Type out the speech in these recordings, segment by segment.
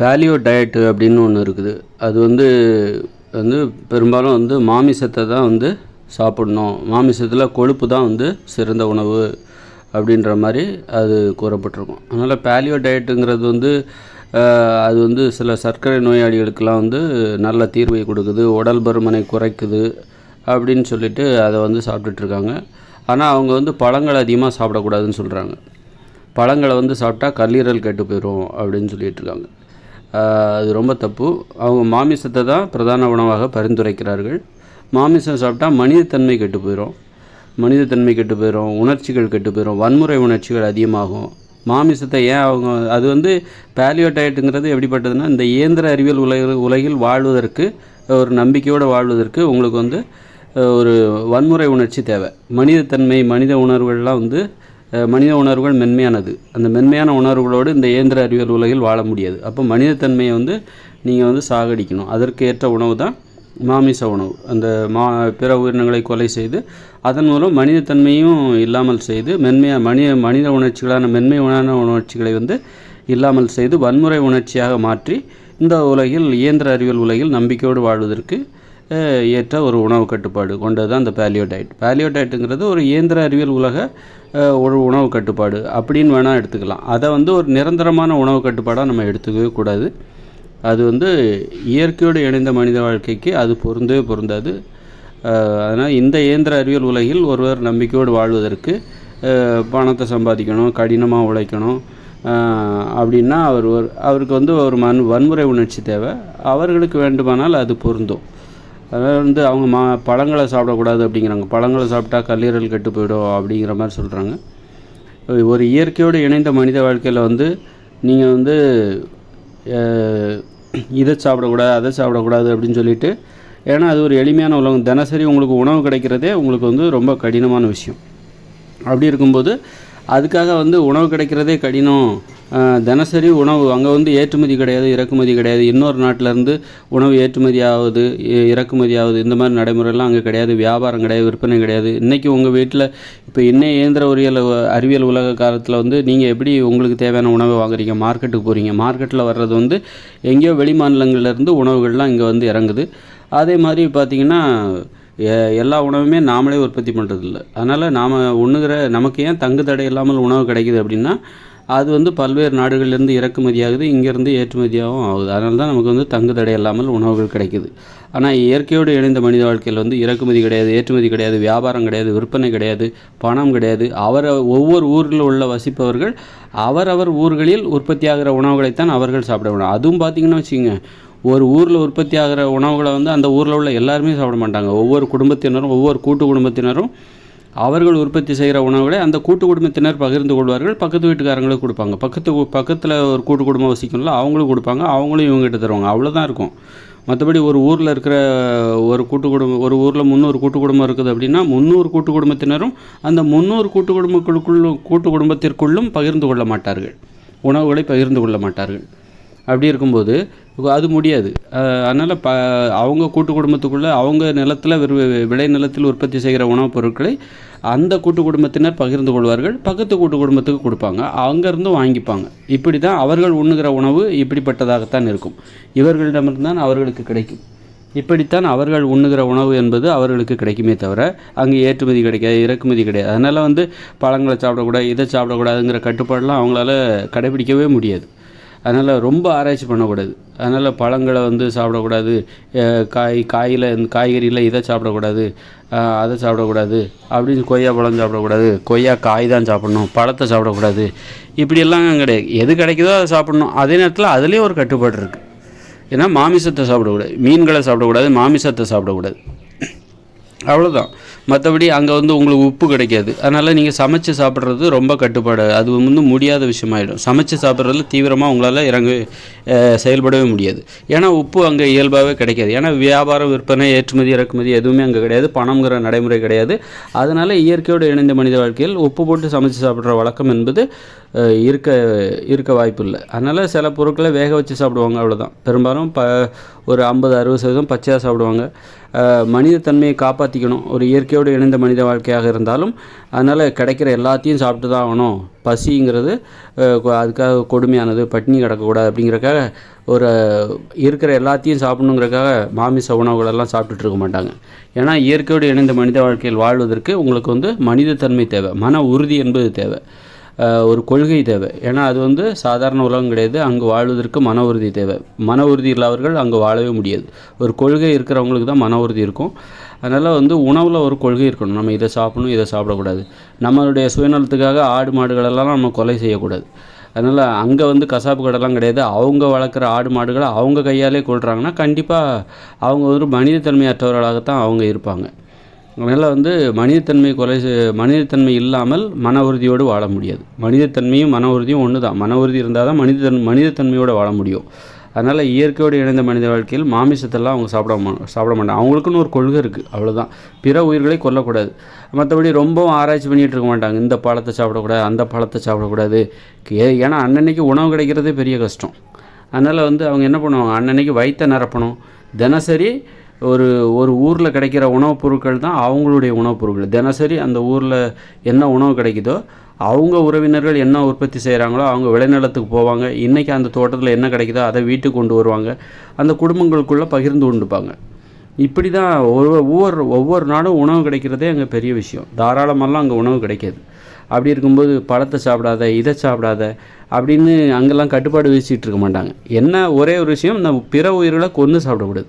Paleo diet அப்படின்னு ஒன்று இருக்குது. அது வந்து வந்து பெரும்பாலும் வந்து மாமிசத்தை தான் வந்து சாப்பிடணும். மாமிசத்தில் கொழுப்பு தான் வந்து சிறந்த உணவு அப்படின்ற மாதிரி அது கூறப்பட்டிருக்கும். அதனால் பேலியோ டயட்டுங்கிறது வந்து அது வந்து சில சர்க்கரை நோயாளிகளுக்கெல்லாம் வந்து நல்ல தீர்வை கொடுக்குது. உடல் பருமனை குறைக்குது அப்படின்னு சொல்லிட்டு அதை வந்து சாப்பிட்டுட்ருக்காங்க. ஆனால் அவங்க வந்து பழங்கள் அதிகமாக சாப்பிடக்கூடாதுன்னு சொல்கிறாங்க பழங்களை வந்து சாப்பிட்டா கல்லீரல் கெட்டு போயிடும் அப்படின்னு சொல்லிட்டு இருக்காங்க அது ரொம்ப தப்பு. அவங்க மாமிசத்தை தான் பிரதான உணவாக பரிந்துரைக்கிறார்கள். மாமிசம் சாப்பிட்டா மனிதத்தன்மை கெட்டு போயிடும் மனிதத்தன்மை கெட்டு போயிடும் உணர்ச்சிகள் கெட்டு போயிடும் வன்முறை உணர்ச்சிகள் அதிகமாகும். மாமிசத்தை ஏன் அவங்க அது வந்து பேலியோ டயட்டுங்கிறது எப்படிப்பட்டதுன்னா இந்த இயந்திர அறிவியல் உலக உலகில் வாழ்வதற்கு ஒரு நம்பிக்கையோடு வாழ்வதற்கு உங்களுக்கு வந்து ஒரு வன்முறை உணர்ச்சி தேவை. மனிதத்தன்மை மனித உணர்வுகள்லாம் வந்து மனித உணர்வுகள் மென்மையானது. அந்த மென்மையான உணர்வுகளோடு இந்த இயந்திர அறிவியல் உலகில் வாழ முடியாது. அப்போ மனிதத்தன்மையை வந்து நீங்கள் வந்து சாகடிக்கணும். அதற்கு ஏற்ற உணவு தான் மாமிச உணவு. அந்த மா பிற உயிரினங்களை கொலை செய்து அதன் மூலம் மனிதத்தன்மையும் இல்லாமல் செய்து மென்மையா மனித மனித உணர்ச்சிகளான மென்மையான உணர்ச்சிகளை வந்து இல்லாமல் செய்து வன்முறை உணர்ச்சியாக மாற்றி இந்த உலகில் இயந்திர அறிவியல் உலகில் நம்பிக்கையோடு வாழ்வதற்கு ஏற்ற ஒரு உணவு கட்டுப்பாடு கொண்டது தான் இந்த பேலியோ டயட் பேலியோ டயட்டுங்கிறது ஒரு இயந்திர அறிவியல் உலக ஒரு உணவு கட்டுப்பாடு அப்படின்னு வேணால் எடுத்துக்கலாம். அதை வந்து ஒரு நிரந்தரமான உணவு கட்டுப்பாடாக நம்ம எடுத்துக்கவே கூடாது. அது வந்து இயற்கையோடு இணைந்த மனித வாழ்க்கைக்கு அது பொருந்தவே பொருந்தாது. அதனால் இந்த இயந்திர அறிவியல் உலகில் ஒருவர் நம்பிக்கையோடு வாழ்வதற்கு பணத்தை சம்பாதிக்கணும் கடினமாக உழைக்கணும் அப்படின்னா அவர் ஒரு அவருக்கு வந்து ஒரு மண் வன்முறை உணர்ச்சி தேவை. அவர்களுக்கு வேண்டுமானால் அது பொருந்தும். அதனால் வந்து அவங்க மா பழங்களை சாப்பிடக்கூடாது அப்படிங்கிறாங்க. பழங்களை சாப்பிட்டா கல்லீரல் கெட்டு போயிடும் அப்படிங்கிற மாதிரி சொல்கிறாங்க ஒரு இயற்கையோடு இணைந்த மனித வாழ்க்கையில் வந்து நீங்கள் வந்து இதை சாப்பிடக்கூடாது அதை சாப்பிடக்கூடாது அப்படின்னு சொல்லிட்டு ஏன்னா அது ஒரு எளிமையான உலகம். தினசரி உங்களுக்கு உணவு கிடைக்கிறதே உங்களுக்கு வந்து ரொம்ப கடினமான விஷயம். அப்படி இருக்கும்போது அதுக்காக வந்து உணவு கிடைக்கிறதே கடினம். தினசரி உணவு அங்கே வந்து ஏற்றுமதி கிடையாது இறக்குமதி கிடையாது. இன்னொரு நாட்டிலேருந்து உணவு ஏற்றுமதி ஆகுது இ- இறக்குமதி ஆகுது இந்த மாதிரி நடைமுறைலாம் அங்கே கிடையாது. வியாபாரம் கிடையாது விற்பனை கிடையாது. இன்றைக்கி உங்கள் வீட்டில் இப்போ இன்னும் இயந்திர உரியல் அறிவியல் உலக காலத்தில் வந்து நீங்கள் எப்படி உங்களுக்கு தேவையான உணவை வாங்குறீங்க? மார்க்கெட்டுக்கு போகிறீங்க மார்க்கெட்டில் வர்றது வந்து எங்கேயோ வெளி மாநிலங்கள்லேருந்து உணவுகள்லாம் இங்கே வந்து இறங்குது. அதே மாதிரி பார்த்திங்கன்னா எல்லா உணவுமே நாமளே உற்பத்தி பண்ணுறதில்ல அதனால் நாம் உண்ணுகிற நமக்கு ஏன் தங்கு தடை இல்லாமல் உணவு கிடைக்குது அப்படின்னா அது வந்து பல்வேறு நாடுகள்லேருந்து இறக்குமதியாகுது இங்கேருந்து ஏற்றுமதியாகவும் ஆகுது. அதனால தான் நமக்கு வந்து தங்கு தடை இல்லாமல் உணவுகள் கிடைக்குது. ஆனால் இயற்கையோடு இணைந்த மனித வாழ்க்கையில் வந்து இறக்குமதி கிடையாது ஏற்றுமதி கிடையாது வியாபாரம் கிடையாது விற்பனை கிடையாது பணம் கிடையாது. அவர் ஒவ்வொரு ஊரில் உள்ள வசிப்பவர்கள் அவரவர் ஊர்களில் உற்பத்தியாகிற உணவுகளைத்தான் அவர்கள் சாப்பிட வேணும் அதுவும் பார்த்திங்கன்னா வச்சுக்கோங்க ஒரு ஊரில் உற்பத்தி ஆகிற உணவுகளை வந்து அந்த ஊரில் உள்ள எல்லாருமே சாப்பிட மாட்டாங்க. ஒவ்வொரு குடும்பத்தினரும் ஒவ்வொரு கூட்டு குடும்பத்தினரும் அவர்கள் உற்பத்தி செய்கிற உணவுகளை அந்த கூட்டு குடும்பத்தினர் பகிர்ந்து கொள்வார்கள். பக்கத்து வீட்டுக்காரங்களுக்கு கொடுப்பாங்க. பக்கத்து பக்கத்தில் ஒரு கூட்டு குடும்பம் வசிக்கணும்ல அவங்களும் கொடுப்பாங்க. அவங்களும் இவங்ககிட்ட தருவாங்க. அவ்வளோதான் இருக்கும். மற்றபடி ஒரு ஊரில் இருக்கிற ஒரு கூட்டு குடும்பம் ஒரு ஊரில் முந்நூறு கூட்டு குடும்பம் இருக்குது அப்படின்னா முந்நூறு கூட்டு குடும்பத்தினரும் அந்த முந்நூறு கூட்டு குடும்பங்களுக்குள்ளும் கூட்டு குடும்பத்திற்குள்ளும் பகிர்ந்து கொள்ள மாட்டார்கள். உணவுகளை பகிர்ந்து கொள்ள மாட்டார்கள். அப்படி இருக்கும்போது அது முடியாது. அதனால் ப அவங்க கூட்டு குடும்பத்துக்குள்ளே அவங்க நிலத்தில் விளை நிலத்தில் உற்பத்தி செய்கிற உணவுப் பொருட்களை அந்த கூட்டு குடும்பத்தினர் பகிர்ந்து கொள்வார்கள். பக்கத்து கூட்டு குடும்பத்துக்கு கொடுப்பாங்க. அங்கேருந்து வாங்கிப்பாங்க. இப்படி தான் அவர்கள் உண்ணுகிற உணவு இப்படிப்பட்டதாகத்தான் இருக்கும். இவர்களிடமிருந்தான் அவர்களுக்கு கிடைக்கும். இப்படித்தான் அவர்கள் உண்ணுகிற உணவு என்பது அவர்களுக்கு கிடைக்குமே தவிர அங்கே ஏற்றுமதி கிடைக்காது இறக்குமதி கிடையாது. அதனால் வந்து பழங்களை சாப்பிடக்கூடாது இதை சாப்பிடக்கூடாதுங்கிற கட்டுப்பாடெலாம் அவங்களால கடைபிடிக்கவே முடியாது. அதனால் ரொம்ப ஆராய்ச்சி பண்ணக்கூடாது. அதனால் பழங்களை வந்து சாப்பிடக்கூடாது. காய் காயில் காய்கறியில் இதை சாப்பிடக்கூடாது. அதை சாப்பிடக்கூடாது. அப்படின்னு கொய்யா பழம் சாப்பிடக்கூடாது. கொய்யா காய் தான் சாப்பிடணும். பழத்தை சாப்பிடக்கூடாது. இப்படியெல்லாம் கிடையாது. எது கிடைக்குதோ அதை சாப்பிடணும். அதே நேரத்தில் அதுலேயும் ஒரு கட்டுப்பாடு இருக்குது ஏன்னா மாமிசத்தை சாப்பிடக்கூடாது. மீன்களை சாப்பிடக்கூடாது மாமிசத்தை சாப்பிடக்கூடாது. அவ்வளோதான் மற்றபடி அங்கே வந்து உங்களுக்கு உப்பு கிடைக்காது. அதனால் நீங்கள் சமைச்சு சாப்பிட்றது ரொம்ப கட்டுப்பாடு. அது வந்து முடியாத விஷயமாயிடும். சமைச்சு சாப்பிட்றதுல தீவிரமாக உங்களால் இறங்க செயல்படவே முடியாது. ஏன்னா உப்பு அங்கே இயல்பாகவே கிடைக்காது. ஏன்னா வியாபாரம் விற்பனை ஏற்றுமதி இறக்குமதி எதுவுமே அங்கே கிடையாது. பணம்ங்கிற நடைமுறை கிடையாது. அதனால் இயற்கையோடு இணைந்த மனித வாழ்க்கையில் உப்பு போட்டு சமைச்சு சாப்பிட்ற வழக்கம் என்பது இருக்க இருக்க வாய்ப்பு இல்லை அதனால் சில பொருட்களை வேக வச்சு சாப்பிடுவாங்க அவ்வளோதான் பெரும்பாலும் ப ஒரு ஐம்பது அறுபது சதவீதம் பச்சையாக சாப்பிடுவாங்க. மனித மனிதத்தன்மையை காப்பாற்றிக்கணும் ஒரு இயற்கையோடு இணைந்த மனித வாழ்க்கையாக இருந்தாலும் அதனால் கிடைக்கிற எல்லாத்தையும் சாப்பிட்டு தான் ஆகணும். பசிங்கிறது அதுக்காக கொடுமையானது பட்டினி கிடக்கக்கூடாது அப்படிங்கிறக்காக ஒரு இருக்கிற எல்லாத்தையும் சாப்பிடணுங்கிறக்காக மாமிச உணவுகளெல்லாம் சாப்பிட்டுட்டு இருக்க மாட்டாங்க. ஏன்னா இயற்கையோடு இணைந்த மனித வாழ்க்கையில் வாழ்வதற்கு உங்களுக்கு வந்து மனிதத்தன்மை தேவை. மன உறுதி என்பது தேவை. ஒரு கொள்கை தேவை. ஏன்னா அது வந்து சாதாரண உலகம் கிடையாது. அங்கே வாழ்வதற்கு மன உறுதி தேவை. மன உறுதி இல்லாதவர்கள் அங்கே வாழவே முடியாது. ஒரு கொள்கை இருக்கிறவங்களுக்கு தான் மன உறுதி இருக்கும். அதனால் வந்து உணவில் ஒரு கொள்கை இருக்கணும். நம்ம இதை சாப்பிடணும் இதை சாப்பிடக்கூடாது. நம்மளுடைய சுயநலத்துக்காக ஆடு மாடுகளெல்லாம் நம்ம கொலை செய்யக்கூடாது. அதனால் அங்கே வந்து கசாப்பு கடைலாம் கிடையாது. அவங்க வளர்க்குற ஆடு மாடுகளை அவங்க கையாலே கொள்கிறாங்கன்னா கண்டிப்பாக அவங்க ஒரு மனிதத்தன்மையற்றவர்களாகத்தான் அவங்க இருப்பாங்க. அதனால் வந்து மனிதத்தன்மை கொலை மனிதத்தன்மை இல்லாமல் மன உறுதியோடு வாழ முடியாது. மனிதத்தன்மையும் மன உறுதியும் ஒன்று தான் மன உறுதி இருந்தால் தான் மனிதத்தன் மனிதத்தன்மையோடு வாழ முடியும். அதனால் இயற்கையோடு இணைந்த மனித வாழ்க்கையில் மாமிசத்தெல்லாம் அவங்க சாப்பிட மா சாப்பிட மாட்டாங்க. அவங்களுக்குன்னு ஒரு கொள்கை இருக்குது அவ்வளோதான் பிற உயிர்களை கொல்லக்கூடாது. மற்றபடி ரொம்பவும் ஆராய்ச்சி பண்ணிகிட்டு இருக்க மாட்டாங்க. இந்த பழத்தை சாப்பிடக்கூடாது அந்த பழத்தை சாப்பிடக்கூடாது. ஏன்னா அன்னன்னைக்கு உணவு கிடைக்கிறதே பெரிய கஷ்டம். அதனால் வந்து அவங்க என்ன பண்ணுவாங்க? அன்னன்னைக்கு வயிற்றை நிரப்பணும். தினசரி ஒரு ஒரு ஊரில் கிடைக்கிற உணவுப் பொருட்கள் தான் அவங்களுடைய உணவுப் பொருட்கள். தினசரி அந்த ஊரில் என்ன உணவு கிடைக்குதோ அவங்க உறவினர்கள் என்ன உற்பத்தி செய்கிறாங்களோ அவங்க விளைநிலத்துக்கு போவாங்க. இன்றைக்கி அந்த தோட்டத்தில் என்ன கிடைக்குதோ அதை வீட்டுக்கு கொண்டு வருவாங்க. அந்த குடும்பங்களுக்குள்ளே பகிர்ந்து உண்டுப்பாங்க. இப்படி தான் ஒவ்வொரு ஒவ்வொரு ஒவ்வொரு நாடும் உணவு கிடைக்கிறதே அங்கே பெரிய விஷயம். தாராளமெல்லாம் அங்கே உணவு கிடைக்காது. அப்படி இருக்கும்போது பழத்தை சாப்பிடாத இதை சாப்பிடாத அப்படின்னு அங்கெல்லாம் கட்டுப்பாடு விதிச்சிட்டு இருக்க மாட்டாங்க. என்ன ஒரே ஒரு விஷயம் நம்ம பிற உயிர்களை கொன்று சாப்பிடக்கூடாது.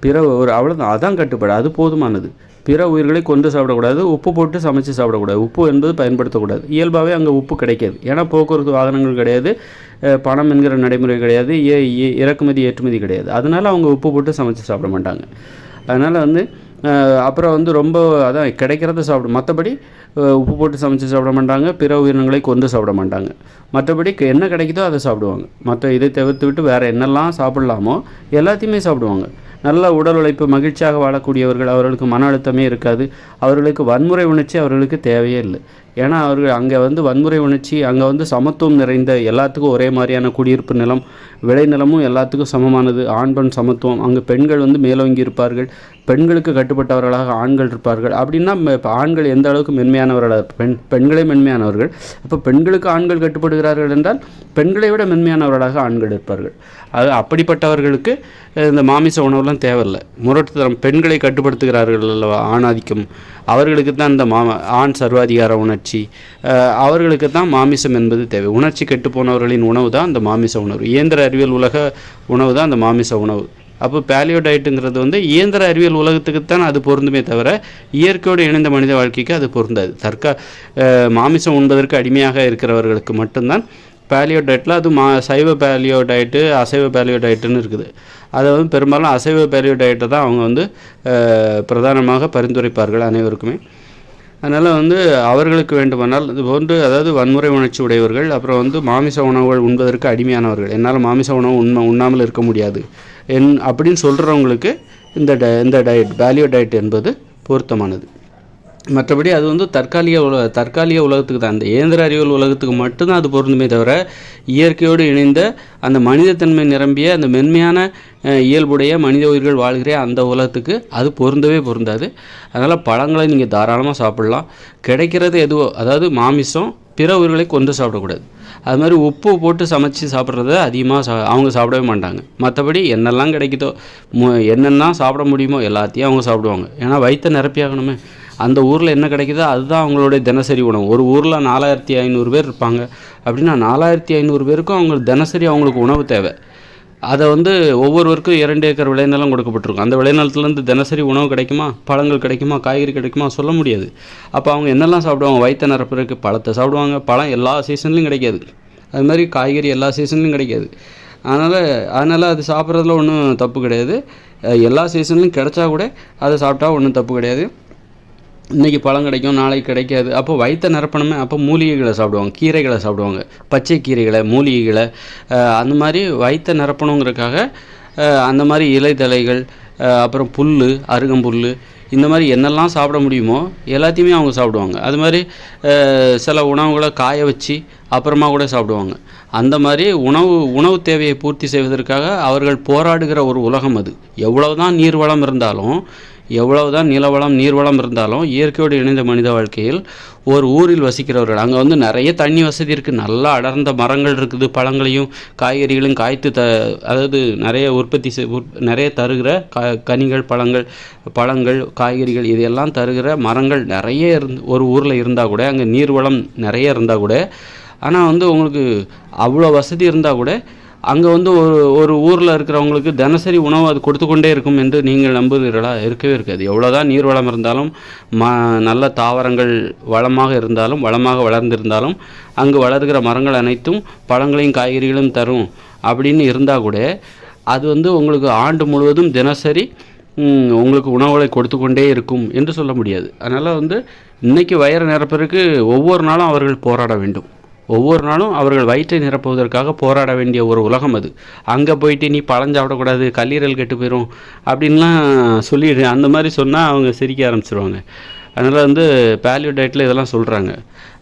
பிற ஒரு அவ்வளோதான் அதான் கட்டுப்பாடு அது போதுமானது. பிற உயிர்களை கொண்டு சாப்பிடக்கூடாது உப்பு போட்டு சமைச்சு சாப்பிடக்கூடாது. உப்பு என்பது பயன்படுத்தக்கூடாது. இயல்பாகவே அங்கே உப்பு கிடைக்காது. ஏன்னா போக்குவரத்து வாகனங்கள் கிடையாது பணம் என்கிற நடைமுறை கிடையாது ஏ- ஏ- இறக்குமதி ஏற்றுமதி கிடையாது. அதனால அவங்க உப்பு போட்டு சமைச்சு சாப்பிட மாட்டாங்க. அதனால் வந்து அப்புறம் வந்து ரொம்ப அதான் கிடைக்கிறத சாப்பிடும் மற்றபடி உப்பு போட்டு சமைச்சு சாப்பிட மாட்டாங்க பிற உயிரினங்களை கொண்டு சாப்பிட மாட்டாங்க. மற்றபடி க- என்ன கிடைக்குதோ அதை சாப்பிடுவாங்க. மற்ற இதை தவிர்த்து விட்டு வேறு என்னெல்லாம் சாப்பிடலாமோ எல்லாத்தையுமே சாப்பிடுவாங்க. நல்ல உடல் உழைப்பு மகிழ்ச்சியாக வாழக்கூடியவர்கள் அவர்களுக்கு மன அழுத்தமே இருக்காது. அவர்களுக்கு வன்முறை உணர்ச்சி அவர்களுக்கு தேவையே இல்லை. ஏன்னா அவர்கள் அங்கே வந்து வன்முறை உணர்ச்சி அங்கே வந்து சமத்துவம் நிறைந்த எல்லாத்துக்கும் ஒரே மாதிரியான குடியிருப்பு நிலம் விளைநிலமும் எல்லாத்துக்கும் சமமானது. ஆண் பெண் சமத்துவம். அங்கே பெண்கள் வந்து மேலோங்கி இருப்பார்கள். பெண்களுக்கு கட்டுப்பட்டவர்களாக ஆண்கள் இருப்பார்கள். அப்படின்னா ம- ஆண்கள் எந்த அளவுக்கு மென்மையானவர்களாக பெண் பெண்களே மென்மையானவர்கள். அப்போ பெண்களுக்கு ஆண்கள் கட்டுப்படுகிறார்கள் என்றால் பெண்களை விட மென்மையானவர்களாக ஆண்கள் இருப்பார்கள். அது அப்படிப்பட்டவர்களுக்கு இந்த மாமிச உணவுலாம் தேவையில்லை. முரட்டுத்தரம் பெண்களை கட்டுப்படுத்துகிறார்கள் அல்லவா? ஆணாதிக்கம். அவர்களுக்கு தான் இந்த மா ஆண் சர்வாதிகார உணர்ச்சி. உணர்ச்சி. அவர்களுக்கு தான் மாமிசம் என்பது தேவை. உணர்ச்சி கெட்டு போனவர்களின் உணவு தான் அந்த மாமிச உணவு இயந்திர அறிவியல் உலக உணவு தான் அந்த மாமிச உணவு. அப்போ பேலியோ டயட்டுங்கிறது வந்து இயந்திர அறிவியல் உலகத்துக்கு தான் அது பொருந்துமே தவிர இயற்கையோடு இணைந்த மனித வாழ்க்கைக்கு அது பொருந்தாது. தற்கா மாமிசம் உண்பதற்கு அடிமையாக இருக்கிறவர்களுக்கு மட்டும்தான் பேலியோ டயட்டில் அது மா சைவ பேலியோ டயட்டு அசைவ பேலியோ டயட்டுன்னு இருக்குது. அதை வந்து பெரும்பாலும் அசைவ பேலியோ டயட்டை தான் அவங்க வந்து பிரதானமாக பரிந்துரைப்பார்கள் அனைவருக்குமே. அதனால் வந்து அவர்களுக்கு வேண்டுமானால் இது போன்று அதாவது வன்முறை உணர்ச்சி உடையவர்கள் அப்புறம் வந்து மாமிச உணவுகள் உண்பதற்கு அடிமையானவர்கள். என்னால் மாமிச உணவு உண்மை உண்ணாமல் இருக்க முடியாது. என் அப்படின்னு சொல்கிறவங்களுக்கு இந்த ட இந்த டயட் வேல்யூ டயட் என்பது பொருத்தமானது. மற்றபடி அது வந்து தற்காலிக உல தற்காலிக உலகத்துக்கு தான். அந்த இயந்திர அறிவியல் உலகத்துக்கு மட்டும்தான் அது பொருந்துமே தவிர இயற்கையோடு இணைந்த அந்த மனிதத்தன்மை நிரம்பிய அந்த மென்மையான இயல்புடைய மனித உயிர்கள் வாழ்கிற அந்த உலகத்துக்கு அது பொருந்தவே பொருந்தாது. அதனால் பழங்களை நீங்கள் தாராளமாக சாப்பிடலாம். கிடைக்கிறது எதுவோ அதாவது மாமிசம் பிற உயிர்களை கொண்டு சாப்பிடக்கூடாது. அது மாதிரி உப்பு போட்டு சமைச்சு சாப்பிட்றத அதிகமாக சா அவங்க சாப்பிடவே மாட்டாங்க. மற்றபடி என்னெல்லாம் கிடைக்குதோ மு என்னென்னா சாப்பிட முடியுமோ எல்லாத்தையும் அவங்க சாப்பிடுவாங்க. ஏன்னா வயிற்றை நிரப்பியாகணுமே அந்த ஊரில் என்ன கிடைக்குதோ அதுதான் அவங்களுடைய தினசரி உணவு. ஒரு ஊரில் நாலாயிரத்தி ஐநூறு பேர் இருப்பாங்க. அப்படின்னா நாலாயிரத்தி ஐநூறு பேருக்கும் அவங்களுக்கு தினசரி அவங்களுக்கு உணவு தேவை. அதை வந்து ஒவ்வொருவருக்கும் இரண்டு ஏக்கர் விளைநிலம் கொடுக்கப்பட்டிருக்கும். அந்த விளைநிலத்துலேருந்து தினசரி உணவு கிடைக்குமா? பழங்கள் கிடைக்குமா? காய்கறி கிடைக்குமா? சொல்ல முடியாது. அப்போ அவங்க என்னெல்லாம் சாப்பிடுவாங்க? வயிற்று நிரப்புறதுக்கு பழத்தை சாப்பிடுவாங்க. பழம் எல்லா சீசன்லையும் கிடைக்காது. அது மாதிரி காய்கறி எல்லா சீசன்லையும் கிடைக்காது. அதனால் அதனால் அது சாப்பிட்றதுல ஒன்றும் தப்பு கிடையாது. எல்லா சீசன்லையும் கிடைச்சா கூட அதை சாப்பிட்டா ஒன்றும் தப்பு கிடையாது. இன்றைக்கி பழம் கிடைக்கும் நாளைக்கு கிடைக்காது. அப்போ வயிற்றை நிரப்பணுமே அப்போ மூலிகைகளை சாப்பிடுவாங்க கீரைகளை சாப்பிடுவாங்க. பச்சை கீரைகளை மூலிகைகளை அந்த மாதிரி வயிற்றை நிரப்பணுங்கிறதுக்காக அந்த மாதிரி இலைதழைகள் அப்புறம் புல் அருகம்புல் இந்த மாதிரி என்னெல்லாம் சாப்பிட முடியுமோ எல்லாத்தையுமே அவங்க சாப்பிடுவாங்க. அது மாதிரி சில உணவுகளை காய வச்சு அப்புறமா கூட சாப்பிடுவாங்க. அந்த மாதிரி உணவு உணவு தேவையை பூர்த்தி செய்வதற்காக அவர்கள் போராடுகிற ஒரு உலகம் அது. எவ்வளவுதான் நீர்வளம் இருந்தாலும் எவ்வளவுதான் நிலவளம் நீர்வளம் இருந்தாலும் இயற்கையோடு இணைந்த மனித வாழ்க்கையில் ஒரு ஊரில் வசிக்கிறவர்கள் அங்கே வந்து நிறைய தண்ணி வசதி இருக்குது நல்லா அடர்ந்த மரங்கள் இருக்குது பழங்களையும் காய்கறிகளையும் காய்த்து த அதாவது நிறைய உற்பத்தி செய் நிறைய தருகிற க கனிகள் பழங்கள் பழங்கள் காய்கறிகள் இதையெல்லாம் தருகிற மரங்கள் நிறைய இருந்து ஒரு ஊரில் இருந்தால் கூட அங்கே நீர்வளம் நிறைய இருந்தால் கூட ஆனால் வந்து உங்களுக்கு அவ்வளோ வசதி இருந்தால் கூட அங்கே வந்து ஒரு ஒரு ஊரில் இருக்கிறவங்களுக்கு தினசரி உணவு அது கொடுத்து கொண்டே இருக்கும் என்று நீங்கள் நம்புகிறீர்களா? இருக்கவே இருக்காது. எவ்வளோதான் நீர் வளம் இருந்தாலும் ம நல்ல தாவரங்கள் வளமாக இருந்தாலும் வளமாக வளர்ந்திருந்தாலும் அங்கு வளர்கிற மரங்கள் அனைத்தும் பழங்களையும் காய்கறிகளும் தரும் அப்படின்னு இருந்தால் கூட அது வந்து உங்களுக்கு ஆண்டு முழுவதும் தினசரி உங்களுக்கு உணவுகளை கொடுத்து கொண்டே இருக்கும் என்று சொல்ல முடியாது. அதனால் வந்து இன்றைக்கி வயிறு நிரப்பதற்கு ஒவ்வொரு நாளும் அவர்கள் போராட வேண்டும். ஒவ்வொரு நாளும் அவர்கள் வயிற்றை நிரப்புவதற்காக போராட வேண்டிய ஒரு உலகம் அது. அங்கே போயிட்டு நீ பழம் சாப்பிடக்கூடாது கல்லீரல் கெட்டு போயிடும் அப்படின்லாம் சொல்லிடு அந்த மாதிரி சொன்னால் அவங்க சிரிக்க ஆரம்பிச்சிருவாங்க. அதனால் வந்து பேலியோ டயட்டில் இதெல்லாம் சொல்கிறாங்க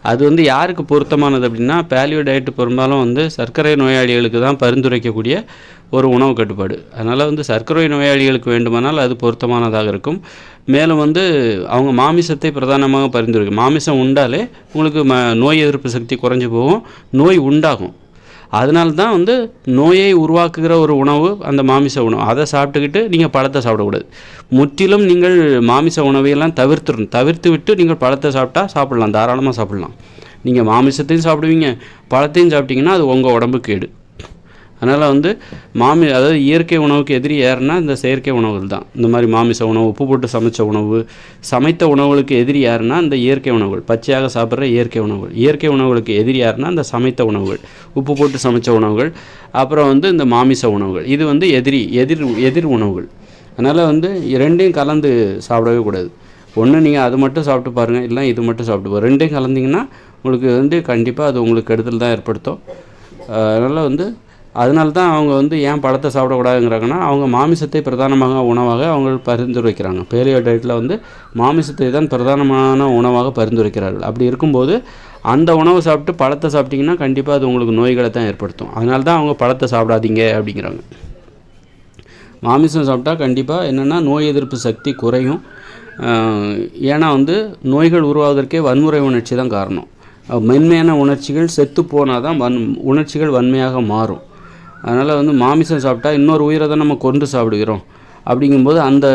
அது வந்து யாருக்கு பொருத்தமானது அப்படின்னா பேலியோ டயட்டு பெரும்பாலும் வந்து சர்க்கரை நோயாளிகளுக்கு தான் பரிந்துரைக்கக்கூடிய ஒரு உணவு கட்டுப்பாடு. அதனால் வந்து சர்க்கரை நோயாளிகளுக்கு வேண்டுமானால் அது பொருத்தமானதாக இருக்கும். மேலும் வந்து அவங்க மாமிசத்தை பிரதானமாக பரிந்துரைக்கும். மாமிசம் உண்டாலே உங்களுக்கு ம நோய் எதிர்ப்பு சக்தி குறைஞ்சி போகும். நோய் உண்டாகும். அதனால தான் வந்து நோயை உருவாக்குகிற ஒரு உணவு அந்த மாமிச உணவு. அதை சாப்பிட்டுக்கிட்டு நீங்கள் பழத்தை சாப்பிடக்கூடாது. முற்றிலும் நீங்கள் மாமிச உணவையெல்லாம் தவிர்த்துடணும். தவிர்த்து விட்டு நீங்கள் பழத்தை சாப்பிட்டா சாப்பிடலாம். தாராளமாக சாப்பிடலாம். நீங்கள் மாமிசத்தையும் சாப்பிடுவீங்க. பழத்தையும் சாப்பிட்டீங்கன்னா அது உங்கள் உடம்பு கேடு. அதனால் வந்து மாமி அதாவது இயற்கை உணவுக்கு எதிரி யாருன்னா இந்த செயற்கை உணவுகள் தான். இந்த மாதிரி மாமிச உணவு உப்பு போட்டு சமைச்ச உணவு சமைத்த உணவுகளுக்கு எதிரி யாருன்னா இந்த இயற்கை உணவுகள் பச்சையாக சாப்பிட்ற இயற்கை உணவுகள். இயற்கை உணவுகளுக்கு எதிரி யாருன்னா இந்த சமைத்த உணவுகள் உப்பு போட்டு சமைச்ச உணவுகள் அப்புறம் வந்து இந்த மாமிச உணவுகள். இது வந்து எதிரி எதிர் எதிர் உணவுகள். அதனால் வந்து ரெண்டையும் கலந்து சாப்பிடவே கூடாது. ஒன்று நீங்கள் அது மட்டும் சாப்பிட்டு பாருங்கள் இல்லை இது மட்டும் சாப்பிட்டு பாருங்க. ரெண்டையும் கலந்தீங்கன்னா உங்களுக்கு வந்து கண்டிப்பாக அது உங்களுக்கு கெடுதல் தான் ஏற்படுத்தும். அதனால் வந்து அதனால தான் அவங்க வந்து ஏன் பழத்தை சாப்பிடக்கூடாதுங்கிறாங்கன்னா அவங்க மாமிசத்தை பிரதானமாக உணவாக அவங்க பரிந்துரைக்கிறாங்க. பேலியோ டயட்டில் வந்து மாமிசத்தை தான் பிரதானமான உணவாக பரிந்துரைக்கிறார்கள். அப்படி இருக்கும்போது அந்த உணவை சாப்பிட்டு பழத்தை சாப்பிட்டிங்கன்னா கண்டிப்பாக அது உங்களுக்கு நோய்களை தான் ஏற்படுத்தும். அதனால தான் அவங்க பழத்தை சாப்பிடாதீங்க அப்படிங்கிறாங்க. மாமிசம் சாப்பிட்டா கண்டிப்பாக என்னென்னா நோய் எதிர்ப்பு சக்தி குறையும். ஏன்னா வந்து நோய்கள் உருவாவதற்கே வன்முறை உணர்ச்சி தான் காரணம். மென்மையான உணர்ச்சிகள் செத்து போனால் தான் வன் உணர்ச்சிகள் வன்மையாக மாறும். அதனால் வந்து மாமிசம் சாப்பிட்டா இன்னொரு உயிரை தான் நம்ம கொண்டு சாப்பிடுகிறோம். அப்படிங்கும்போது அந்த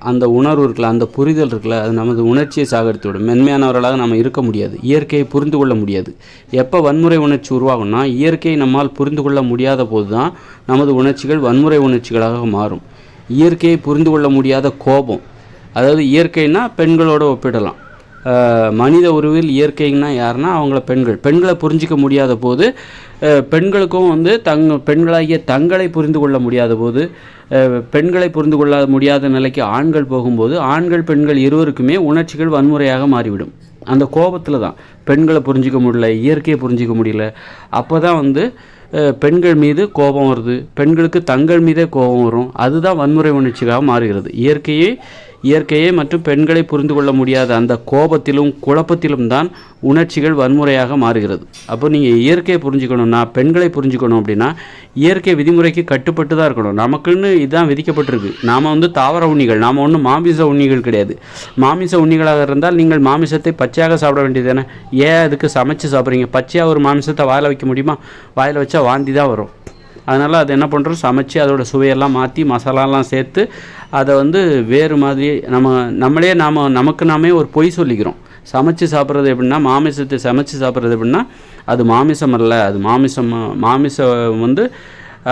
அந்த உணர்வு இருக்குல்ல அந்த புரிதல் இருக்குல்ல அது நமது உணர்ச்சியை சாகடித்து விடும். மென்மையானவர்களாக நம்ம இருக்க முடியாது. இயற்கையை புரிந்து கொள்ள முடியாது. எப்போ வன்முறை உணர்ச்சி உருவாகும்னா இயற்கையை நம்மால் புரிந்து கொள்ள முடியாத போது தான் நமது உணர்ச்சிகள் வன்முறை உணர்ச்சிகளாக மாறும். இயற்கையை புரிந்து கொள்ள முடியாத கோபம். அதாவது இயற்கைனா பெண்களோட ஒப்பிடலாம். மனித உருவில் இயற்கைன்னா யாருன்னா அவங்கள பெண்கள். பெண்களை புரிஞ்சிக்க முடியாத போது பெண்களுக்கும் வந்து தங் பெண்களாகிய தங்களை புரிந்து கொள்ள முடியாத போது பெண்களை புரிந்து கொள்ள முடியாத நிலைக்கு ஆண்கள் போகும்போது ஆண்கள் பெண்கள் இருவருக்குமே உணர்ச்சிகள் வன்முறையாக மாறிவிடும். அந்த கோபத்தில் தான். பெண்களை புரிஞ்சிக்க முடியல இயற்கையை புரிஞ்சிக்க முடியல. அப்போ தான் வந்து பெண்கள் மீது கோபம் வருது. பெண்களுக்கு தங்கள் மீதே கோபம் வரும். அதுதான் வன்முறை உணர்ச்சியாக மாறுகிறது. இயற்கையை இயற்கையை மற்றும் பெண்களை புரிந்து கொள்ள முடியாத அந்த கோபத்திலும் குழப்பத்திலும் தான் உணர்ச்சிகள் வன்முறையாக மாறுகிறது. அப்போ நீங்கள் இயற்கையை புரிஞ்சுக்கணும்னா பெண்களை புரிஞ்சுக்கணும் அப்படின்னா இயற்கை விதிமுறைக்கு கட்டுப்பட்டு தான் இருக்கணும். நமக்குன்னு இதுதான் விதிக்கப்பட்டிருக்கு. நாம் வந்து தாவர உண்ணிகள் நாம் ஒன்றும் மாமிச உண்ணிகள் கிடையாது. மாமிச உண்ணிகளாக இருந்தால் நீங்கள் மாமிசத்தை பச்சையாக சாப்பிட வேண்டியது தானே ஏன் அதுக்கு சமைச்சு சாப்பிட்றீங்க? பச்சையாக ஒரு மாமிசத்தை வாயில் வைக்க முடியுமா? வாயில் வச்சா வாந்தி தான் வரும். அதனால் அது என்ன பண்ணுறோம் சமைச்சு அதோடய சுவையெல்லாம் மாற்றி மசாலாலாம் சேர்த்து அதை வந்து வேறு மாதிரி நம்ம நம்மளே நாம் நமக்கு நாமே ஒரு பொய் சொல்லிக்கிறோம். சமைச்சு சாப்பிட்றது எப்படின்னா மாமிசத்தை சமைச்சு சாப்பிட்றது எப்படின்னா அது மாமிசம் அல்ல. அது மாமிசம் மாமிசம் வந்து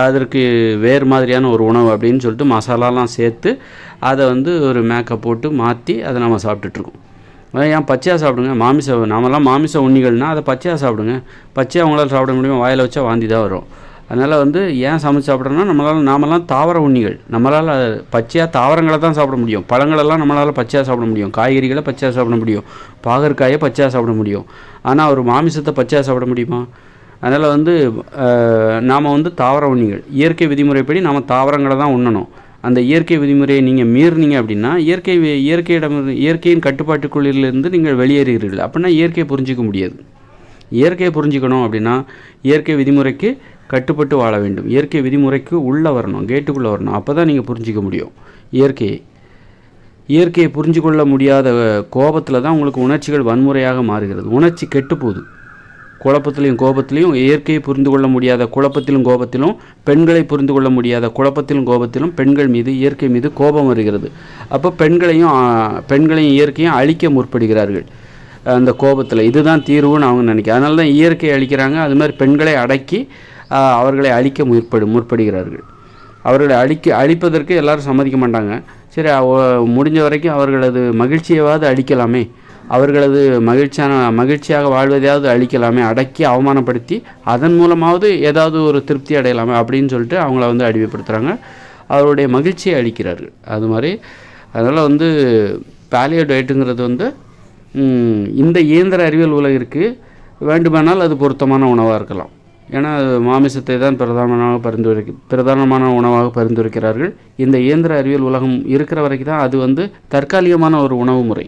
அதற்கு வேறு மாதிரியான ஒரு உணவு அப்படின்னு சொல்லிட்டு மசாலாலாம் சேர்த்து அதை வந்து ஒரு மேக்கப் போட்டு மாற்றி அதை நம்ம சாப்பிட்டுட்ருக்கோம். ஏன் பச்சையாக சாப்பிடுங்க? மாமிச நாமெல்லாம் மாமிச உண்ணிகள்னால் அதை பச்சையாக சாப்பிடுங்க. பச்சையாக அவங்களால் சாப்பிட முடியுமா? வாயில் வச்சா வாந்தி தான் வரும். அதனால் வந்து ஏன் சமைச்சு சாப்பிட்றோன்னா நம்மளால் நாமெல்லாம் தாவர உண்ணிகள். நம்மளால் பச்சையாக தாவரங்களை தான் சாப்பிட முடியும். பழங்களெல்லாம் நம்மளால் பச்சையாக சாப்பிட முடியும். காய்கறிகளை பச்சையாக சாப்பிட முடியும். பாகற்காயை பச்சையாக சாப்பிட முடியும். ஆனால் ஒரு மாமிசத்தை பச்சையாக சாப்பிட முடியுமா? அதனால் வந்து நாம் வந்து தாவர உண்ணிகள். இயற்கை விதிமுறைப்படி நாம் தாவரங்களை தான் உண்ணணும். அந்த இயற்கை விதிமுறையை நீங்கள் மீறினீங்க அப்படின்னா இயற்கை இயற்கையிடம் இயற்கையின் கட்டுப்பாட்டுக்குள்ளிலிருந்து நீங்கள் வெளியேறுகிறீர்கள். அப்படின்னா இயற்கையை புரிஞ்சிக்க முடியாது. இயற்கையை புரிஞ்சுக்கணும் அப்படின்னா இயற்கை விதிமுறைக்கு கட்டுப்பட்டு வாழ வேண்டும். இயற்கை விதிமுறைக்கு உள்ளே வரணும் கேட்டுக்குள்ளே வரணும். அப்போ தான் நீங்கள் புரிஞ்சிக்க முடியும். இயற்கையை இயற்கையை புரிஞ்சு கொள்ள முடியாத கோபத்தில் தான் உங்களுக்கு உணர்ச்சிகள் வன்முறையாக மாறுகிறது. உணர்ச்சி கெட்டுப்போகுது குழப்பத்திலையும் கோபத்திலையும் இயற்கையை புரிந்து கொள்ள முடியாத குழப்பத்திலும் கோபத்திலும் பெண்களை புரிந்து கொள்ள முடியாத குழப்பத்திலும் கோபத்திலும் பெண்கள் மீது இயற்கை மீது கோபம் வருகிறது. அப்போ பெண்களையும் பெண்களையும் இயற்கையும் அழிக்க முற்படுகிறார்கள். அந்த கோபத்தில். இதுதான் தீர்வுன்னு அவங்க நினைக்க அதனால தான் இயற்கையை அழிக்கிறாங்க. அது மாதிரி பெண்களை அடக்கி அவர்களை அழிக்க முற்படு முற்படுகிறார்கள். அவர்களை அழிக்க அழிப்பதற்கு எல்லாரும் சம்மதிக்க மாட்டாங்க. சரி முடிஞ்ச வரைக்கும் அவர்களது மகிழ்ச்சியவாவது அழிக்கலாமே. அவர்களது மகிழ்ச்சியான மகிழ்ச்சியாக வாழ்வதையாவது அழிக்கலாமே. அடக்கி அவமானப்படுத்தி அதன் மூலமாவது ஏதாவது ஒரு திருப்தி அடையலாமே அப்படின்னு சொல்லிட்டு அவங்கள வந்து அடிமைப்படுத்துகிறாங்க அவருடைய மகிழ்ச்சியை அழிக்கிறார்கள். அது மாதிரி அதனால் வந்து பேலியோ டயட்டுங்கிறது வந்து இந்த இயந்திர அறிவியல் உலகிற்கு வேண்டுமானால் அது பொருத்தமான உணவாக இருக்கலாம். ஏன்னா அது மாமிசத்தை தான் பிரதானமாக பரிந்துரை பிரதானமான உணவாக பரிந்துரைக்கிறார்கள். இந்த இயந்திர அறிவியல் உலகம் இருக்கிற வரைக்கும் தான் அது வந்து தற்காலிகமான ஒரு உணவு முறை.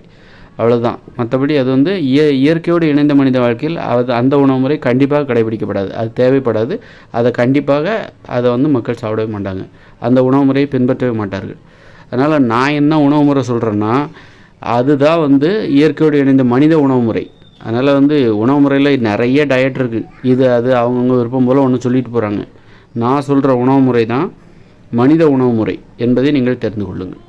அவ்வளோதான் மற்றபடி அது வந்து இய இயற்கையோடு இணைந்த மனித வாழ்க்கையில் அது அந்த உணவு முறை கண்டிப்பாக கடைபிடிக்கப்படாது. அது தேவைப்படாது. அதை கண்டிப்பாக அதை வந்து மக்கள் சாப்பிடவே மாட்டாங்க. அந்த உணவு முறையை பின்பற்றவே மாட்டார்கள். அதனால் நான் என்ன உணவு முறை சொல்கிறேன்னா அதுதான் வந்து இயற்கையோடு இணைந்த மனித உணவு முறை. அதனால் வந்து உணவு முறையில் நிறைய டயட் இருக்குது இது அது அவங்கவுங்க விருப்பம் போல் ஒன்று சொல்லிட்டு போகிறாங்க நான் சொல்கிற உணவு முறை தான் மனித உணவு முறை என்பதை நீங்கள் தெரிந்து கொள்ளுங்கள்.